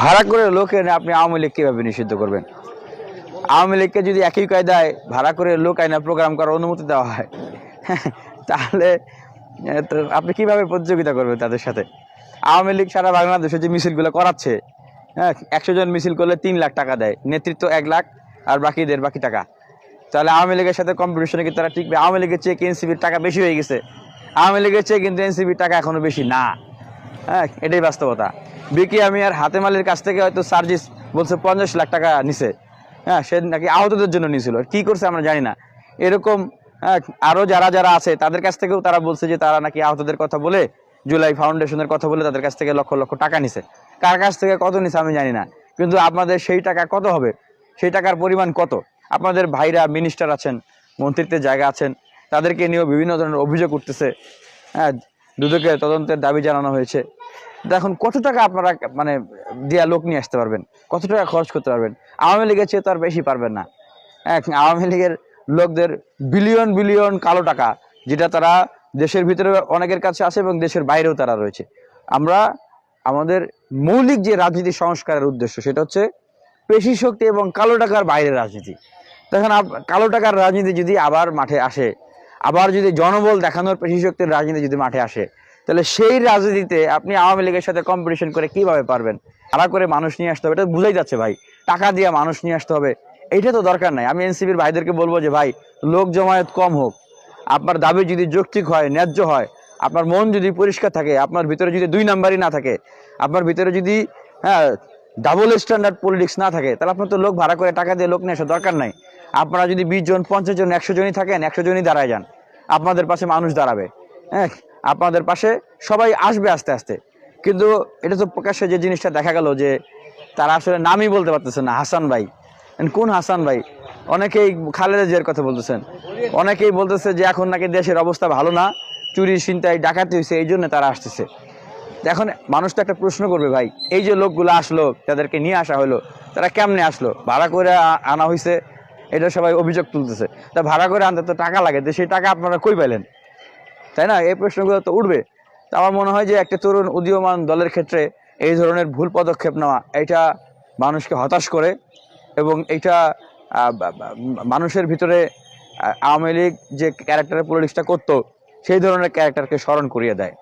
ভাড়া করে লোক এনে আপনি আওয়ামী লীগ কীভাবে নিষিদ্ধ করবেন? আওয়ামী লীগকে যদি একই কায়দায় ভাড়া করে লোক আইনা প্রোগ্রাম করার অনুমতি দেওয়া হয়, তাহলে তো আপনি কীভাবে প্রতিযোগিতা করবেন তাদের সাথে? আওয়ামী লীগ সারা বাংলাদেশে যে মিছিলগুলো করাচ্ছে হ্যাঁ একশো জন মিছিল করলে তিন লাখ টাকা দেয়, নেতৃত্ব এক লাখ, আর বাকিদের বাকি টাকা। তাহলে আওয়ামী লীগের সাথে কম্পিটিশনে কি তারা টিকবে? আওয়ামী লীগের চেয়ে এনসিবির টাকা বেশি হয়ে গেছে? আওয়ামী লীগের চেয়ে কিন্তু এনসিবির টাকা এখনও বেশি না। হ্যাঁ এটাই বাস্তবতা। বিকি আমি আর হাতে মালের কাছ থেকে হয়তো সার্জিস বলছে পঞ্চাশ লাখ টাকা নিছে। হ্যাঁ সে নাকি আহতদের জন্য নিয়েছিল কি করছে আমরা জানি না। এরকম হ্যাঁ, আরও যারা যারা আছে তাদের কাছ থেকেও তারা বলছে যে তারা নাকি আহতদের কথা বলে জুলাই ফাউন্ডেশনের কথা বলে তাদের কাছ থেকে লক্ষ লক্ষ টাকা নিছে। কার কাছ থেকে কত নিছে আমি জানি না। কিন্তু আপনাদের সেই টাকা কত হবে? সেই টাকার পরিমাণ কত? আপনাদের ভাইরা মিনিস্টার আছেন মন্ত্রিত্বের জায়গা আছেন তাদেরকে নিয়েও বিভিন্ন ধরনের অভিযোগ উঠতেছে। হ্যাঁ দুদকে তদন্তের দাবি জানানো হয়েছে। তো এখন কত টাকা আপনারা মানে দেয়া লোক নিয়ে আসতে পারবেন? কত টাকা খরচ করতে পারবেন? আওয়ামী লীগের চেয়ে তো আর বেশি পারবেন না। হ্যাঁ আওয়ামী লীগের লোকদের বিলিয়ন বিলিয়ন কালো টাকা, যেটা তারা দেশের ভিতরে অনেকের কাছে আছে এবং দেশের বাইরেও তারা রয়েছে। আমরা, আমাদের মৌলিক যে রাজনীতি সংস্কারের উদ্দেশ্য, সেটা হচ্ছে পেশি শক্তি এবং কালো টাকার বাইরের রাজনীতি। দেখেন কালো টাকার রাজনীতি যদি আবার মাঠে আসে, আবার যদি জনবল দেখানোর পেশি শক্তির রাজনীতি যদি মাঠে আসে তাহলে সেই রাজনীতিতে আপনি আওয়ামী লীগের সাথে কম্পিটিশন করে কীভাবে পারবেন? ভাড়া করে মানুষ নিয়ে আসতে হবে, এটা বুঝাই যাচ্ছে ভাই। টাকা দিয়ে মানুষ নিয়ে আসতে হবে এইটা তো দরকার নাই। আমি এনসিপির ভাইদেরকে বলব যে, ভাই, লোক জমায়েত কম হোক। আপনার দাবি যদি যৌক্তিক হয়, ন্যায্য হয়, আপনার মন যদি পরিষ্কার থাকে, আপনার ভিতরে যদি দুই নাম্বারই না থাকে, আপনার ভিতরে যদি হ্যাঁ ডাবল স্ট্যান্ডার্ড পলিটিক্স না থাকে, তাহলে আপনার তো লোক ভাড়া করে টাকা দিয়ে লোক নিয়ে আসার দরকার নাই। আপনারা যদি বিশ জন, পঞ্চাশ জন, একশো জনই থাকেন, একশো জনই দাঁড়ায় যান। আপনাদের পাশে মানুষ দাঁড়াবে। হ্যাঁ আপনাদের পাশে সবাই আসবে আস্তে আস্তে। কিন্তু এটা তো প্রকাশ্যে যে জিনিসটা দেখা গেল যে তারা আসলে নামই বলতে পারতেছে না, হাসান ভাই। কোন হাসান ভাই? অনেকেই খালেদা জিয়ার কথা বলতেছেন। অনেকেই বলতেছে যে এখন নাকি দেশের অবস্থা ভালো না, চুরি, ছিনতাই, ডাকাতি হয়েছে এই জন্য তারা আসতেছে। এখন মানুষ তো একটা প্রশ্ন করবে ভাই, এই যে লোকগুলো আসলো, তাদেরকে নিয়ে আসা হলো, তারা কেমনে আসলো? ভাড়া করে আনা হয়েছে এটা সবাই অভিযোগ তুলতেছে। তা ভাড়া করে আনতে তো টাকা লাগে, তো সেই টাকা আপনারা কই পেলেন তাই না? এই প্রশ্নগুলো তো উঠবে। তো আমার মনে হয় যে একটা তরুণ উদীয়মান দলের ক্ষেত্রে এই ধরনের ভুল পদক্ষেপ নেওয়া, এটা মানুষকে হতাশ করে এবং এটা মানুষের ভিতরে আওয়ামী লীগ যে ক্যারেক্টারের পলিটিক্সটা করতো, সেই ধরনের ক্যারেক্টারকে স্মরণ করিয়ে দেয়।